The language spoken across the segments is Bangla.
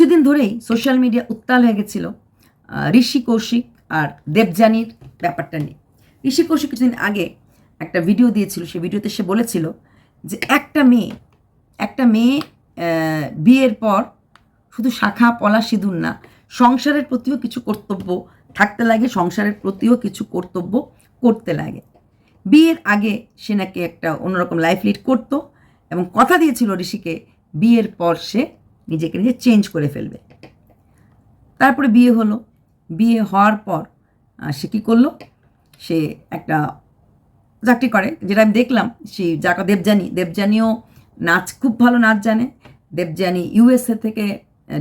কিছুদিন ধরেই সোশ্যাল মিডিয়া উত্তাল হয়ে গেছিল ঋষি কৌশিক আর দেবযানীর ব্যাপারটা নিয়ে। ঋষি কৌশিক কিছুদিন আগে একটা ভিডিও দিয়েছিল, সেই ভিডিওতে সে বলেছিল যে একটা মেয়ে একটা মেয়ে বিয়ের পর শুধু শাখা, পলা, সিঁদুর না, সংসারের প্রতিও কিছু কর্তব্য, থাকতে লাগে, সংসারের প্রতিও কিছু কর্তব্য করতে লাগে। বিয়ের আগে সে নাকি একটা অন্যরকম লাইফ লিড করতো এবং কথা দিয়েছিল ঋষিকে, বিয়ের পর সে নিজেকে নিজে চেঞ্জ করে ফেলবে। তারপরে বিয়ে হলো। বিয়ে হওয়ার পর সে কী করল? সে একটা চাকরি করে, যেটা আমি দেখলাম সেই যাকে দেবযানী, দেবযানীও নাচ, খুব ভালো নাচ জানে। দেবযানী ইউএসএ থেকে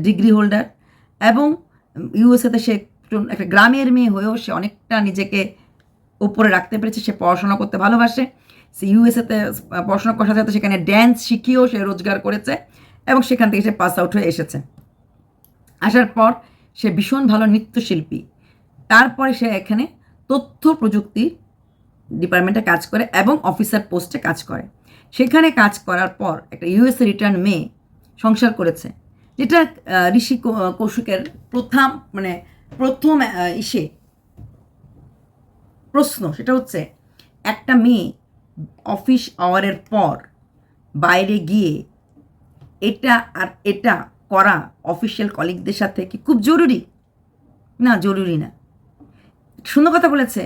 ডিগ্রি হোল্ডার এবং ইউএসএতে সে একটা গ্রামের মেয়ে হয়েও সে অনেকটা নিজেকে উপরে রাখতে পেরেছে। সে পড়াশোনা করতে ভালোবাসে। সে ইউএসএতে পড়াশোনা করার সাথে সেখানে ড্যান্স শিখিয়েও সে রোজগার করেছে। এবং সেখান থেকে সে পাস আউট হয়ে এসেছে। আসার পর সে ভীষণ ভালো নৃত্যশিল্পী। তারপরে সে এখানে তথ্য প্রযুক্তি ডিপার্টমেন্টে কাজ করে এবং অফিসার পোস্টে কাজ করে। সেখানে কাজ করার পর একটা ইউএসএ রিটার্ন মেয়ে সংসার করেছে, যেটা ঋষি কৌশিকের প্রথম মানে প্রথম ইসে। প্রশ্ন সেটা হচ্ছে, একটা মেয়ে অফিস আওয়ারের পর বাইরে গিয়ে এটা আর এটা করা অফিসিয়াল কলিগদের সাথে কি খুব জরুরি? না জরুরি না। সুন্দর কথা বলেছে।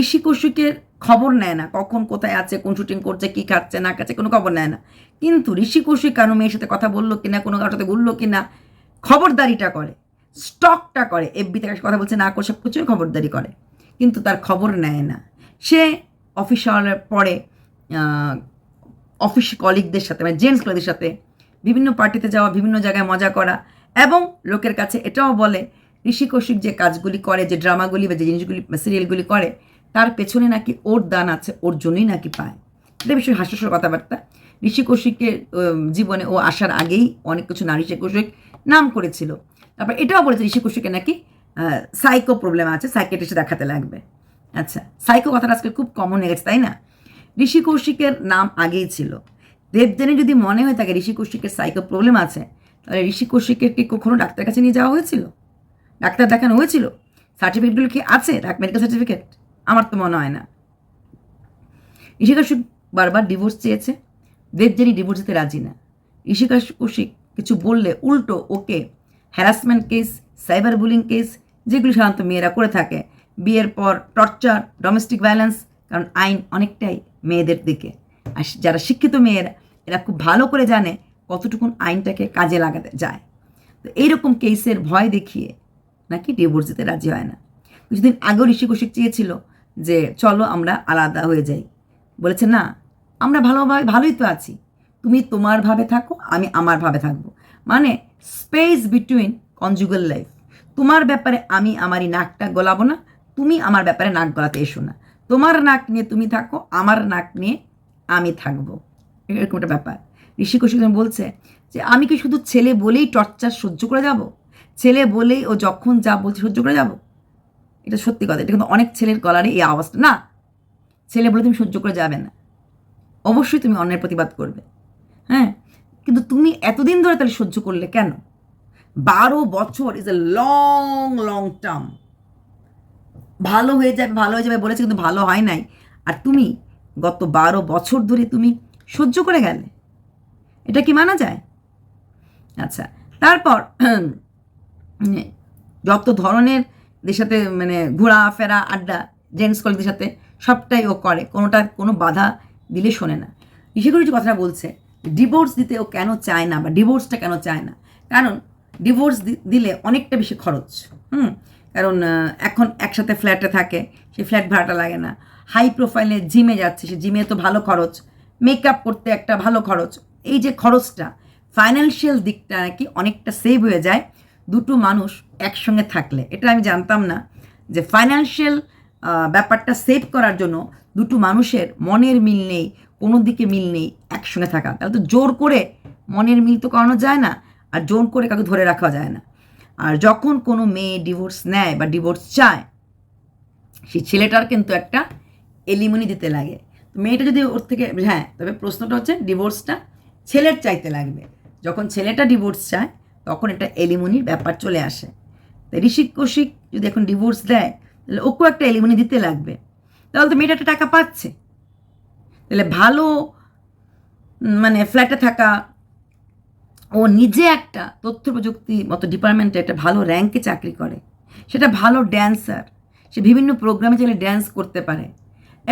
ঋষি কৌশিকের খবর নেয় না, কখন কোথায় আছে, কোন শুটিং করছে, কী খাচ্ছে, না খাচ্ছে, কোনো খবর নেয় না। কিন্তু ঋষি কৌশিক কারও মেয়ের সাথে কথা বলল কিনা, কোনো কারোর সাথে ঘুরলো কিনা, খবরদারিটা করে স্টকটা করে এফবি থেকে কথা বলছে, না করে, সব কিছুই খবরদারি করে। কিন্তু তার খবর নেয় না। সে অফিস পরে অফিস কলিগদের সাথে মানে জেন্টস কলিগদের সাথে বিভিন্ন পার্টিতে যাওয়া, বিভিন্ন জায়গায় মজা করা এবং লোকের কাছে এটাও বলে, ঋষি কৌশিক যে কাজগুলি করে, যে ড্রামাগুলি বা যে জিনিসগুলি সিরিয়ালগুলি করে, তার পেছনে নাকি ওর দান আছে, ওর জন্যই নাকি পায়। এটা বিষয়ে হাস্যস্বর কথাবার্তা। ঋষি কৌশিকের জীবনে ও আসার আগেই অনেক কিছু না ঋষি কৌশিক নাম করেছিল। তারপর এটাও বলেছে ঋষি কৌশিকের নাকি সাইকো প্রবলেম আছে সাইকেটিস্ট দেখাতে লাগবে। আচ্ছা সাইকো কথাটা আজকে খুব কমন হয়ে গেছে, তাই না? ঋষি কৌশিকের নাম আগেই ছিল। দেবযানী যদি মনে হয় থাকে ঋষি কৌশিকের সাইকো প্রবলেম আছে, তাহলে ঋষি কৌশিকের কি কখনো ডাক্তারের কাছে নিয়ে যাওয়া হয়েছিল? ডাক্তার দেখানো হয়েছিল? সার্টিফিকেটগুলো কি আছে? মেডিকেল সার্টিফিকেট আমার তো মনে হয় না। ঋষি কৌশিক বারবার ডিভোর্স চেয়েছে। দেবযানী ডিভোর্স দিতে রাজি না। ঋষি কৌশিক কিছু বললে উল্টো ওকে harassment case cyber bulling case যেগুলি সাধারণত মেয়েরা করে থাকে, বিয়ের পর টর্চার ডোমেস্টিক ভায়োলেন্স কারণ আইন অনেকটাই মেয়েদের দিকে। আর যারা শিক্ষিত মেয়েরা, এরা খুব ভালো করে জানে কতটুকুন আইনটাকে কাজে লাগাতে যায়। তো এইরকম কেসের ভয় দেখিয়ে নাকি ডিভোর্স দিতে রাজি হয় না। কিছুদিন আগেও ঋষি কৌশিক চেয়েছিল যে, চলো আমরা আলাদা হয়ে যাই। বলেছে, না, আমরা ভালোভাবে, ভালোই তো আছি। তুমি তোমার ভাবে থাকো, আমি আমার ভাবে থাকব। মানে স্পেস বিটুইন কনজুগাল লাইফ। তোমার ব্যাপারে আমি আমারই নাকটা গলাবো না, তুমি আমার ব্যাপারে নাক গলাতে এসো না। তোমার নাক নিয়ে তুমি থাকো, আমার নাক নিয়ে আমি থাকব। এরকম একটা ব্যাপার। ঋষি কৌশিক বলছে যে, আমি কি শুধু ছেলে বলেই টর্চার সহ্য করে যাব? ছেলে বলেই ও যখন যা বলছে সহ্য করে যাব? এটা সত্যি কথা। এটা কিন্তু অনেক ছেলের গলারে এই আওয়াজটা। না, ছেলে বলে তুমি সহ্য করে যাবে না। অবশ্যই তুমি অন্যের প্রতিবাদ করবে। হ্যাঁ? কিন্তু তুমি এতদিন ধরে তাহলে সহ্য করলে কেন? বারো বছর is a long long term ভালো হয়ে যাবে, ভালো হয়ে যাবে বলেছে কিন্তু ভালো হয় নাই। আর তুমি গত বারো বছর ধরে তুমি সহ্য করে গেলে। এটা কি মানা যায়? আচ্ছা তারপর যত ধরনের দের সাথে মানে ঘোরাফেরা, আড্ডা, জেন্টস কলেজদের সাথে সবটাই ও করে কোনোটা কোনো বাধা দিলে শোনে না। ঋষি যে কথাটা বলছে, ডিভোর্স দিতে ও কেন চায় না বা ডিভোর্সটা কেন চায় না? কারণ, ডিভোর্স দিলে অনেকটা বেশি খরচ, হুম? কারণ এখন একসাথে ফ্ল্যাটে থাকে, সে ফ্ল্যাট ভাড়াটা লাগে না। হাই প্রোফাইলে জিমে যাচ্ছে, সে জিমে তো ভালো খরচ, মেকআপ করতে একটা ভালো খরচ। এই যে খরচটা, ফাইন্যান্সিয়াল দিকটা নাকি অনেকটা সেভ হয়ে যায় দুটো মানুষ একসঙ্গে থাকলে। এটা আমি জানতাম না যে ফাইন্যান্সিয়াল ব্যাপারটা সেভ করার জন্য দুটো মানুষের মনের মিল নেই, কোনো দিকে মিল নেই একসঙ্গে থাকা। তাহলে তো জোর করে মনের মিল তো করানো যায় না, আর জোর করে কাউকে ধরে রাখা যায় না। আর যখন কোনো মেয়ে ডিভোর্স নেয় বা ডিভোর্স চায়, সেই ছেলেটার কিন্তু একটা এলিমনি দিতে লাগে। তো মেয়েটা যদি ওর থেকে হ্যাঁ তবে প্রশ্নটা হচ্ছে ডিভোর্সটা ছেলের চাইতে লাগবে। যখন ছেলেটা ডিভোর্স চায়, তখন এটা এলিমনির ব্যাপার চলে আসে। তাই ঋষিক কৌশিক যদি এখন ডিভোর্স দেয়, তাহলে ওকেও একটা এলিমনি দিতে লাগবে। তাহলে তো মেয়েটা একটা টাকা পাচ্ছে। তাহলে ভালো মানে ফ্ল্যাটে থাকা ও নিজে একটা তথ্য প্রযুক্তি মতো ডিপার্টমেন্টে একটা ভালো র্যাঙ্কে চাকরি করে। সেটা ভালো ড্যান্সার সে বিভিন্ন প্রোগ্রামে চাইলে ড্যান্স করতে পারে।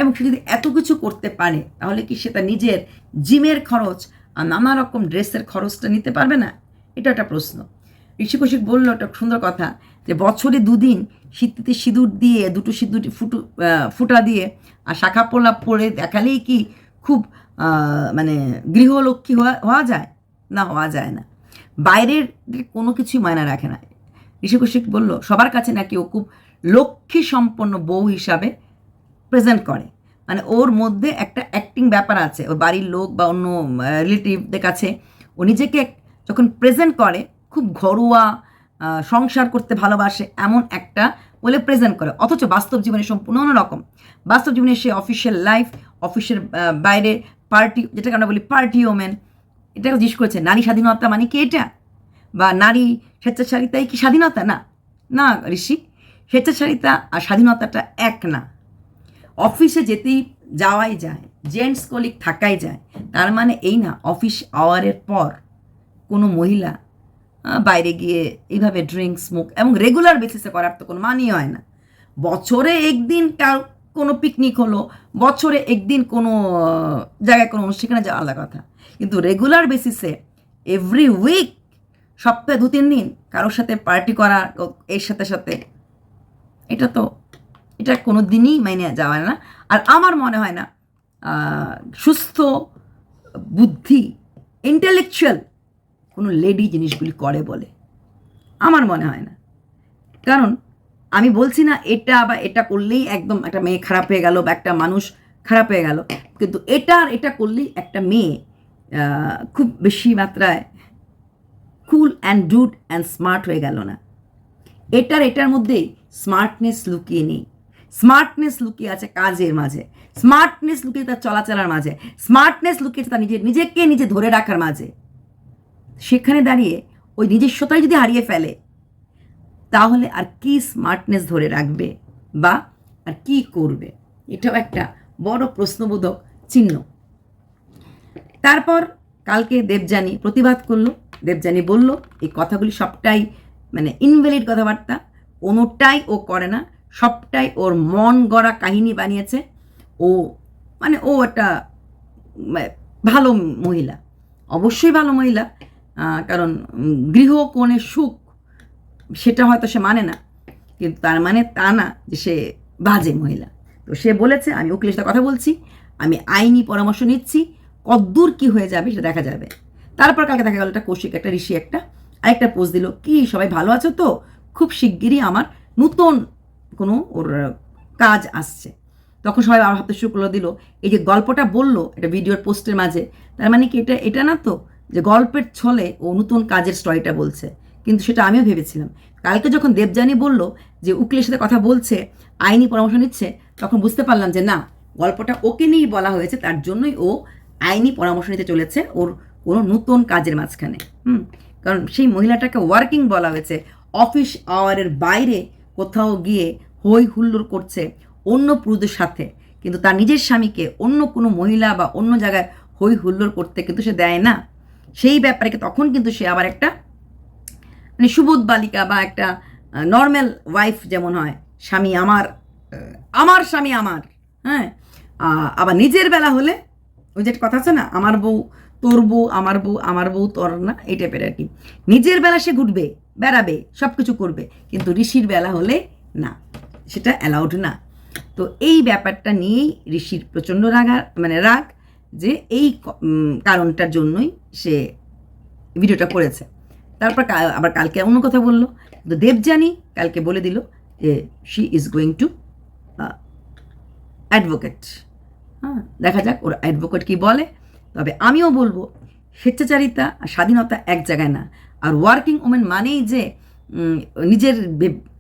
এবং সে যদি এত কিছু করতে পারে, তাহলে কি সে তার নিজের জিমের খরচ আর নানা রকম ড্রেসের খরচটা নিতে পারবে না? এটা একটা প্রশ্ন। ঋষি কৌশিক বলল একটা সুন্দর কথা যে, বছরে দুদিন শীততে সিঁদুর দিয়ে, দুটো সিঁদুর ফুটু ফুটা দিয়ে আর শাখা পোলা পরে দেখালেই কি খুব মানে গৃহলক্ষ্মী হওয়া হওয়া যায়? না হওয়া যায় না। বাইরের কোনো কিছুই মায়না রাখে না। ঋষি কৌশিক বলল, সবার কাছে নাকি ও খুব লক্ষ্মী সম্পন্ন বউ হিসাবে প্রেজেন্ট করে। মানে ওর মধ্যে একটা অ্যাক্টিং ব্যাপার আছে। ওর বাড়ির লোক বা অন্য রিলেটিভদের কাছে ও নিজেকে যখন প্রেজেন্ট করে, খুব ঘরোয়া সংসার করতে ভালোবাসে এমন একটা বলে প্রেজেন্ট করে। অথচ বাস্তব জীবনে সম্পূর্ণ অন্যরকম বাস্তব জীবনে সে অফিসিয়াল লাইফ অফিসের বাইরে পার্টি যেটাকে আমরা বলি পার্টি ওমেন এটাকে জিজ্ঞেস করেছে, নারী স্বাধীনতা মানে কি এটা? বা নারী স্বেচ্ছাচারিতাই কি স্বাধীনতা? না না ঋষি, স্বেচ্ছাচারিতা আর স্বাধীনতাটা এক না। অফিসে যেতেই যাওয়াই যায়, জেন্টস কলিগ থাকাই যায়, তার মানে এই না, অফিস আওয়ারের পর কোনো মহিলা বাইরে গিয়ে এইভাবে ড্রিঙ্ক, স্মোক এবং রেগুলার বেসিসে করার তো কোনো মানই হয় না। বছরে একদিন কার কোনো পিকনিক হলো, বছরে একদিন কোনো জায়গায় কোনো সেখানে যাওয়া আলাদা কথা। কিন্তু রেগুলার বেসিসে এভরি উইক সপ্তাহে দু, তিন দিন কারোর সাথে পার্টি করা এর সাথে সাথে, এটা তো, এটা কোনো দিনই মাইনে যাওয়া না। আর আমার মনে হয় না সুস্থ, বুদ্ধি ইন্টেলেকচুয়াল কোনো লেডি জিনিসগুলি করে বলে। আমার মনে হয় না। কারণ আমি বলছি না এটা বা এটা করলেই একদম একটা মেয়ে খারাপ হয়ে গেল বা একটা মানুষ খারাপ হয়ে গেল। কিন্তু এটা আর এটা করলেই একটা মেয়ে খুব বেশি মাত্রায় cool and dude and smart হয়ে গেল না। এটার এটার মধ্যেই স্মার্টনেস লুকিয়ে নেই। স্মার্টনেস লুকিয়ে আছে কাজের মাঝে। স্মার্টনেস লুকিয়ে তার চলাচলার মাঝে। স্মার্টনেস লুকিয়েছে তার নিজের, নিজেকে নিজে ধরে রাখার মাঝে। সেখানে দাঁড়িয়ে ওই নিজস্বতাই যদি হারিয়ে ফেলে তাহলে আর কি স্মার্টনেস ধরে রাখবে বা আর কি করবে? এটাও একটা বড় প্রশ্নবোধক চিহ্ন। তারপর কালকে দেবযানী প্রতিবাদ করল। দেবযানী বলল এই কথাগুলি সবটাই মানে ইনভ্যালিড কথাবার্তা। কোনোটাই ও করে না। সবটাই ওর মন গড়া কাহিনী বানিয়েছে। ও মানে ও একটা মানে ভালো মহিলা। অবশ্যই ভালো মহিলা। কারণ উম, গৃহকোণের সুখ সেটা হয়তো সে মানে না, কিন্তু তার মানে তা না যে সে বাজে মহিলা। তো সে বলেছে, আমি উকিলের সাথে কথা বলছি, আমি আইনি পরামর্শ নিচ্ছি, কদ্দূর কি হয়ে যাবে সেটা দেখা যাবে। তারপর কালকে দেখা গেল একটা কৌশিক, একটা ঋষি, একটা, আরেকটা পোস্ট দিল, কি, সবাই ভালো আছো তো? খুব শিগগিরই আমার নূতন কোনো ওর কাজ আসছে। তখন সবাই আমার ভাবতে শুরু করল, দিল, এই যে গল্পটা বলল এটা ভিডিওর পোস্টের মাঝে, তার মানে কি এটা এটা না তো? যে গল্পের ছলে ও নতুন কাজের স্টোরিটা বলছে। কিন্তু সেটা আমিও ভেবেছিলাম। কালকে যখন দেবযানী বলল যে উকিলের সাথে কথা বলছে, আইনি পরামর্শ নিচ্ছে, তখন বুঝতে পারলাম যে না, গল্পটা ওকে নিয়েই বলা হয়েছে, তার জন্যই ও আইনি পরামর্শ নিতে চলেছে ওর কোনো নতুন কাজের মাঝখানে। হুম, কারণ সেই মহিলাটাকে ওয়ার্কিং বলা হয়েছে, অফিস আওয়ারের বাইরে কোথাও গিয়ে হই হুল্লোড় করছে অন্য পুরুষদের সাথে। কিন্তু তার নিজের স্বামীকে অন্য কোনো মহিলা বা অন্য জায়গায় হই হুল্লোড় করতে কিন্তু সে দেয় না। সেই ব্যাপারে তখন কিন্তু সে আবার একটা মানে সুবোধ বালিকা বা একটা নর্মাল ওয়াইফ যেমন হয়, স্বামী আমার আমার স্বামী আমার হ্যাঁ? আবার নিজের বেলা হলে, ওই যে কথা আছে না, আমার বউ তোর বউ, আমার বউ আমার বউ তোর না, এই টাইপের আর কি। নিজের বেলা সে ঘুরবে, বেড়াবে সব কিছু করবে, কিন্তু ঋষির বেলা হলে না, সেটা অ্যালাউড না। তো এই ব্যাপারটা নিয়েই ঋষির প্রচণ্ড রাগা মানে রাগ যে এই কারণটার জন্যই সে ভিডিওটা করেছে। তারপর আবার কালকে অন্য কথা বলল। তো দেবযানী কালকে বলে দিল যে she is going to advocate হ্যাঁ দেখা যাক ওর অ্যাডভোকেট কি বলে। তবে আমিও বলব, স্বেচ্ছাচারিতা আর স্বাধীনতা এক জায়গায় না। আর ওয়ার্কিং ওমেন মানেই যে নিজের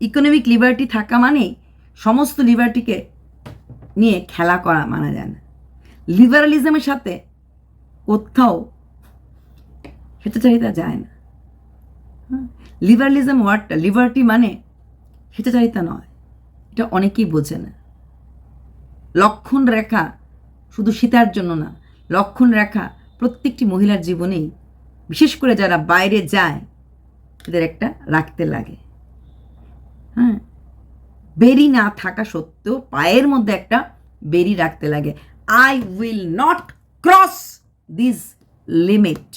ইকোনমিক লিবার্টি থাকা মানেই সমস্ত লিবার্টিকে নিয়ে খেলা করা মানা যায় না। লিবারালিজমের সাথে কোথাও স্বেচ্ছাচারিতা যায় না। লিবারালিজম ওয়ার্ডটা লিবার্টি মানে স্বেচ্ছাচারিতা নয়। এটা অনেকেই বোঝে না। লক্ষণ রেখা শুধু সীতার জন্য না, লক্ষণ রেখা প্রত্যেকটি মহিলার জীবনেই, বিশেষ করে যারা বাইরে যায় এদের একটা রাখতে লাগে। হ্যাঁ? বেরি না থাকা সত্ত্বেও পায়ের মধ্যে একটা বেরি রাখতে লাগে। I will not cross this limit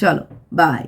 চলো বাই